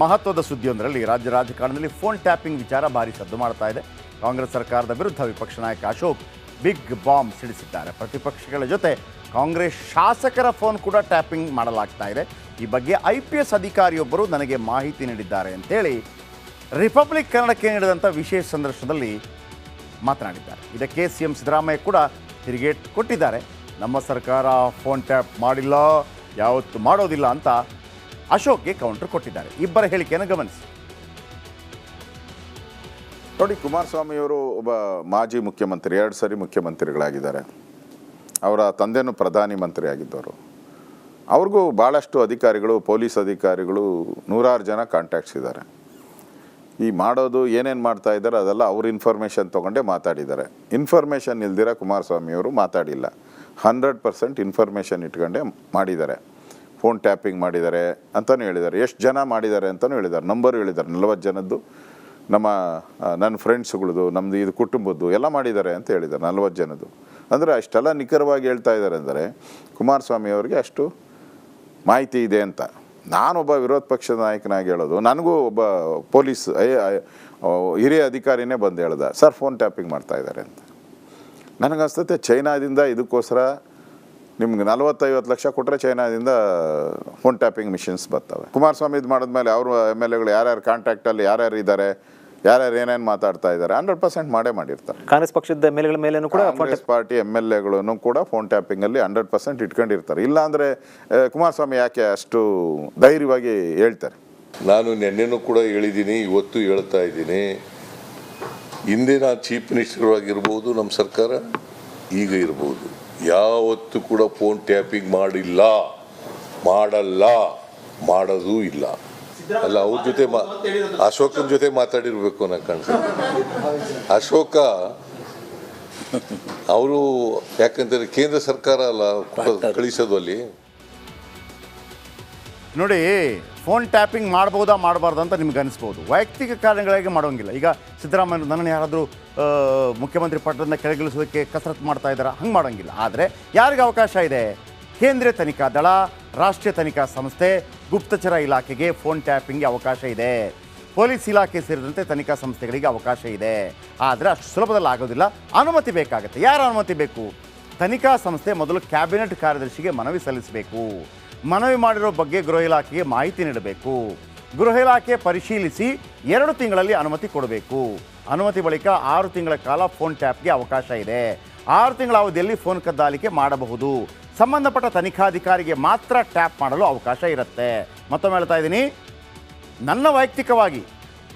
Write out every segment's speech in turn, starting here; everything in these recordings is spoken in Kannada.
ಮಹತ್ವದ ಸುದ್ದಿಯೊಂದರಲ್ಲಿ ರಾಜ್ಯ ರಾಜಕಾರಣದಲ್ಲಿ ಫೋನ್ ಟ್ಯಾಪಿಂಗ್ ವಿಚಾರ ಭಾರಿ ಸದ್ದು ಮಾಡ್ತಾ ಇದೆ. ಕಾಂಗ್ರೆಸ್ ಸರ್ಕಾರದ ವಿರುದ್ಧ ವಿಪಕ್ಷ ನಾಯಕ ಅಶೋಕ್ ಬಿಗ್ ಬಾಂಬ್ ಸಿಡಿಸಿದ್ದಾರೆ. ಪ್ರತಿಪಕ್ಷಗಳ ಜೊತೆ ಕಾಂಗ್ರೆಸ್ ಶಾಸಕರ ಫೋನ್ ಕೂಡ ಟ್ಯಾಪಿಂಗ್ ಮಾಡಲಾಗ್ತಾ ಇದೆ. ಈ ಬಗ್ಗೆ ಐ ಪಿ ಎಸ್ ಅಧಿಕಾರಿಯೊಬ್ಬರು ನನಗೆ ಮಾಹಿತಿ ನೀಡಿದ್ದಾರೆ ಅಂತೇಳಿ ರಿಪಬ್ಲಿಕ್ ಕನ್ನಡಕ್ಕೆ ನೀಡಿದಂಥ ವಿಶೇಷ ಸಂದರ್ಶನದಲ್ಲಿ ಮಾತನಾಡಿದ್ದಾರೆ. ಇದಕ್ಕೆ ಸಿ ಎಂ ಸಿದ್ದರಾಮಯ್ಯ ಕೂಡ ತಿರುಗೇಟ್ ಕೊಟ್ಟಿದ್ದಾರೆ. ನಮ್ಮ ಸರ್ಕಾರ ಫೋನ್ ಟ್ಯಾಪ್ ಮಾಡಿಲ್ಲ, ಯಾವತ್ತು ಮಾಡೋದಿಲ್ಲ ಅಂತ ಅಶೋಕ್ಗೆ ಕೌಂಟರ್ ಕೊಟ್ಟಿದ್ದಾರೆ. ಇಬ್ಬರ ಹೇಳಿಕೆಯನ್ನು ಗಮನಿಸಿ. ನೋಡಿ ಕುಮಾರಸ್ವಾಮಿಯವರು ಒಬ್ಬ ಮಾಜಿ ಮುಖ್ಯಮಂತ್ರಿ, ಎರಡು ಸರಿ ಮುಖ್ಯಮಂತ್ರಿಗಳಾಗಿದ್ದಾರೆ. ಅವರ ತಂದೆಯೂ ಪ್ರಧಾನಿ ಮಂತ್ರಿ ಆಗಿದ್ದವರು ಅವ್ರಿಗೂ ಭಾಳಷ್ಟು ಅಧಿಕಾರಿಗಳು, ಪೊಲೀಸ್ ಅಧಿಕಾರಿಗಳು ನೂರಾರು ಜನ ಕಾಂಟ್ಯಾಕ್ಟ್ಸ್ ಇದ್ದಾರೆ. ಈ ಮಾಡೋದು ಏನೇನು ಮಾಡ್ತಾ ಇದ್ದಾರೆ, ಅದೆಲ್ಲ ಅವ್ರ ಇನ್ಫಾರ್ಮೇಷನ್ ತೊಗೊಂಡೇ ಮಾತಾಡಿದ್ದಾರೆ. ಇನ್ಫಾರ್ಮೇಷನ್ ಇಲ್ದಿರ ಕುಮಾರಸ್ವಾಮಿಯವರು ಮಾತಾಡಿಲ್ಲ. ಹಂಡ್ರೆಡ್ ಪರ್ಸೆಂಟ್ ಇನ್ಫಾರ್ಮೇಷನ್ ಇಟ್ಕೊಂಡೇ ಮಾಡಿದ್ದಾರೆ. ಫೋನ್ ಟ್ಯಾಪಿಂಗ್ ಮಾಡಿದ್ದಾರೆ ಅಂತಲೂ ಹೇಳಿದ್ದಾರೆ. ಎಷ್ಟು ಜನ ಮಾಡಿದ್ದಾರೆ ಅಂತಲೂ ಹೇಳಿದ್ದಾರೆ. ನಂಬರ್ ಹೇಳಿದ್ದಾರೆ. ನಲ್ವತ್ತು ಜನದ್ದು. ನಮ್ಮ ನನ್ನ ಫ್ರೆಂಡ್ಸ್ಗಳದ್ದು ನಮ್ಮದು ಇದು ಕುಟುಂಬದ್ದು ಎಲ್ಲ ಮಾಡಿದ್ದಾರೆ ಅಂತ ಹೇಳಿದ್ದಾರೆ. ನಲ್ವತ್ತು ಜನದ್ದು. ಅಂದರೆ ಅಷ್ಟೆಲ್ಲ ನಿಖರವಾಗಿ ಹೇಳ್ತಾ ಇದ್ದಾರೆ ಅಂದರೆ ಕುಮಾರಸ್ವಾಮಿ ಅವರಿಗೆ ಅಷ್ಟು ಮಾಹಿತಿ ಇದೆ ಅಂತ. ನಾನೊಬ್ಬ ವಿರೋಧ ಪಕ್ಷದ ನಾಯಕನಾಗಿ ಹೇಳೋದು, ನನಗೂ ಒಬ್ಬ ಪೊಲೀಸ್ ಹಿರಿಯ ಅಧಿಕಾರಿನೇ ಬಂದು ಹೇಳ್ದ, ಸರ್ ಫೋನ್ ಟ್ಯಾಪಿಂಗ್ ಮಾಡ್ತಾ ಇದ್ದಾರೆ ಅಂತ. ನನಗನ್ಸ್ತತೆ, ಚೈನಾದಿಂದ ಇದಕ್ಕೋಸ್ಕರ ನಿಮ್ಗೆ ನಲವತ್ತೈವತ್ತು ಲಕ್ಷ ಕೊಟ್ಟರೆ ಚೈನಾದಿಂದ ಫೋನ್ ಟ್ಯಾಪಿಂಗ್ ಮಿಷಿನ್ಸ್ ಬರ್ತವೆ. ಕುಮಾರಸ್ವಾಮಿ ಇದು ಮಾಡಿದ್ಮೇಲೆ ಅವರು ಎಂ ಎಲ್ ಎಗಳು ಯಾರ್ಯಾರು ಕಾಂಟ್ಯಾಕ್ಟಲ್ಲಿ ಯಾರ್ಯಾರು ಇದ್ದಾರೆ ಯಾರ್ಯಾರು ಏನೇನು ಮಾತಾಡ್ತಾ ಇದ್ದಾರೆ ಹಂಡ್ರೆಡ್ ಪರ್ಸೆಂಟ್ ಮಾಡೇ ಮಾಡಿರ್ತಾರೆ. ಕಾಂಗ್ರೆಸ್ ಪಕ್ಷದ ಮೇಲೆಗಳ ಮೇಲೇನು ಕೂಡ phone Congress party M L ಎಗಳನ್ನು ಕೂಡ ಫೋನ್ ಟ್ಯಾಪಿಂಗಲ್ಲಿ ಹಂಡ್ರೆಡ್ ಪರ್ಸೆಂಟ್ ಇಟ್ಕೊಂಡಿರ್ತಾರೆ. ಇಲ್ಲಾಂದರೆ ಕುಮಾರಸ್ವಾಮಿ ಯಾಕೆ ಅಷ್ಟು ಧೈರ್ಯವಾಗಿ ಹೇಳ್ತಾರೆ? ನಾನು ನಿನ್ನೆನೂ ಕೂಡ ಹೇಳಿದ್ದೀನಿ ಇವತ್ತು ಹೇಳ್ತಾ ಇದ್ದೀನಿ. ಹಿಂದೆ ನಾನು ಚೀಫ್ ಮಿನಿಸ್ಟರ್ ಆಗಿರ್ಬೋದು ನಮ್ಮ ಸರ್ಕಾರ ಈಗ ಇರ್ಬೋದು. ಯಾವತ್ತೂ ಕೂಡ ಫೋನ್ ಟ್ಯಾಪಿಂಗ್ ಮಾಡಿಲ್ಲ. ಮಾಡಲ್ಲ. ಮಾಡೋದೂ ಇಲ್ಲ. ಅಲ್ಲ ಅವ್ರ ಜೊತೆ ಮಾ ಅಶೋಕನ ಜೊತೆ ಮಾತಾಡಿರ್ಬೇಕು ಅನ್ನೋ ಕಾಣಿಸುತ್ತೆ ಅಶೋಕ ಅವರು ಯಾಕಂದ್ರೆ ಕೇಂದ್ರ ಸರ್ಕಾರ ಅಲ್ಲ ಕಳಿಸೋದು ಅಲ್ಲಿ. ನೋಡಿ ಫೋನ್ ಟ್ಯಾಪಿಂಗ್ ಮಾಡ್ಬೋದಾ, ಮಾಡಬಾರ್ದು ಅಂತ ನಿಮ್ಗೆ ಅನಿಸ್ಬೋದು. ವೈಯಕ್ತಿಕ ಕಾರಣಗಳಿಗೆ ಮಾಡೋಂಗಿಲ್ಲ. ಈಗ ಸಿದ್ದರಾಮಯ್ಯ ನನ್ನನ್ನು ಯಾರಾದರೂ ಮುಖ್ಯಮಂತ್ರಿ ಪಟ್ಟದಿಂದ ಕೆಳಗಿಳಿಸೋದಕ್ಕೆ ಕಸರತ್ತು ಮಾಡ್ತಾ ಇದ್ದಾರೆ? ಹಂಗೆ ಮಾಡೋಂಗಿಲ್ಲ. ಆದರೆ ಯಾರಿಗೆ ಅವಕಾಶ ಇದೆ? ಕೇಂದ್ರೀಯ ತನಿಖಾ ದಳ, ರಾಷ್ಟ್ರೀಯ ತನಿಖಾ ಸಂಸ್ಥೆ, ಗುಪ್ತಚರ ಇಲಾಖೆಗೆ ಫೋನ್ ಟ್ಯಾಪಿಂಗ್ಗೆ ಅವಕಾಶ ಇದೆ. ಪೊಲೀಸ್ ಇಲಾಖೆ ಸೇರಿದಂತೆ ತನಿಖಾ ಸಂಸ್ಥೆಗಳಿಗೆ ಅವಕಾಶ ಇದೆ. ಆದರೆ ಅಷ್ಟು ಸುಲಭದಲ್ಲಿ ಆಗೋದಿಲ್ಲ. ಅನುಮತಿ ಬೇಕಾಗುತ್ತೆ. ಯಾರ ಅನುಮತಿ ಬೇಕು? ತನಿಖಾ ಸಂಸ್ಥೆ ಮೊದಲು ಕ್ಯಾಬಿನೆಟ್ ಕಾರ್ಯದರ್ಶಿಗೆ ಮನವಿ ಸಲ್ಲಿಸಬೇಕು. ಮನವಿ ಮಾಡಿರೋ ಬಗ್ಗೆ ಗೃಹ ಇಲಾಖೆಗೆ ಮಾಹಿತಿ ನೀಡಬೇಕು. ಗೃಹ ಇಲಾಖೆ ಪರಿಶೀಲಿಸಿ ಎರಡು ತಿಂಗಳಲ್ಲಿ ಅನುಮತಿ ಕೊಡಬೇಕು. ಅನುಮತಿ ಬಳಿಕ ಆರು ತಿಂಗಳ ಕಾಲ ಫೋನ್ ಟ್ಯಾಪ್ಗೆ ಅವಕಾಶ ಇದೆ. ಆರು ತಿಂಗಳ ಅವಧಿಯಲ್ಲಿ ಫೋನ್ ಕದ್ದಾಲಿಕೆ ಮಾಡಬಹುದು. ಸಂಬಂಧಪಟ್ಟ ತನಿಖಾಧಿಕಾರಿಗೆ ಮಾತ್ರ ಟ್ಯಾಪ್ ಮಾಡಲು ಅವಕಾಶ ಇರುತ್ತೆ. ಮತ್ತೊಮ್ಮೆ ಹೇಳ್ತಾ ಇದ್ದೀನಿ. ನನ್ನ ವೈಯಕ್ತಿಕವಾಗಿ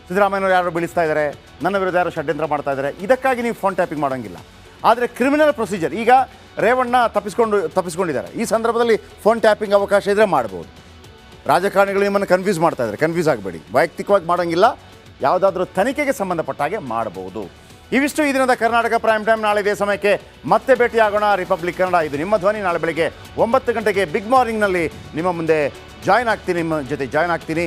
ಸಿದ್ದರಾಮಯ್ಯನವರು ಯಾರು ಬೀಳಿಸ್ತಾ ಇದ್ದಾರೆ? ನನ್ನ ವಿರುದ್ಧ ಯಾರು ಷಡ್ಯಂತ್ರ ಮಾಡ್ತಾ ಇದ್ದಾರೆ? ಇದಕ್ಕಾಗಿ ನೀವು ಫೋನ್ ಟ್ಯಾಪಿಂಗ್ ಮಾಡೋಂಗಿಲ್ಲ. ಆದರೆ ಕ್ರಿಮಿನಲ್ ಪ್ರೊಸೀಜರ್ ಈಗ ರೇವಣ್ಣ ತಪ್ಪಿಸ್ಕೊಂಡು, ತಪ್ಪಿಸ್ಕೊಂಡಿದ್ದಾರೆ. ಈ ಸಂದರ್ಭದಲ್ಲಿ ಫೋನ್ ಟ್ಯಾಪಿಂಗ್ ಅವಕಾಶ ಇದ್ದರೆ ಮಾಡ್ಬೋದು. ರಾಜಕಾರಣಿಗಳು ನಿಮ್ಮನ್ನು ಕನ್ಫ್ಯೂಸ್ ಮಾಡ್ತಾ ಇದ್ದಾರೆ. ಕನ್ಫ್ಯೂಸ್ ಆಗಬೇಡಿ. ವೈಯಕ್ತಿಕವಾಗಿ ಮಾಡೋಂಗಿಲ್ಲ. ಯಾವುದಾದ್ರೂ ತನಿಖೆಗೆ ಸಂಬಂಧಪಟ್ಟ ಹಾಗೆ ಮಾಡಬಹುದು ಇವಿಷ್ಟು ಈ ದಿನದ ಕರ್ನಾಟಕ ಪ್ರೈಮ್ ಟೈಮ್ ನಾಳೆ ಇದೇ ಸಮಯಕ್ಕೆ ಮತ್ತೆ ಭೇಟಿಯಾಗೋಣ. ರಿಪಬ್ಲಿಕ್ ಕನ್ನಡ ಇದು ನಿಮ್ಮ ಧ್ವನಿ. ನಾಳೆ ಬೆಳಿಗ್ಗೆ ಒಂಬತ್ತು ಗಂಟೆಗೆ ಬಿಗ್ ಮಾರ್ನಿಂಗ್ನಲ್ಲಿ ನಿಮ್ಮ ಮುಂದೆ ಜಾಯ್ನ್ ಆಗ್ತೀನಿ. ನಿಮ್ಮ ಜೊತೆ ಜಾಯ್ನ್ ಆಗ್ತೀನಿ.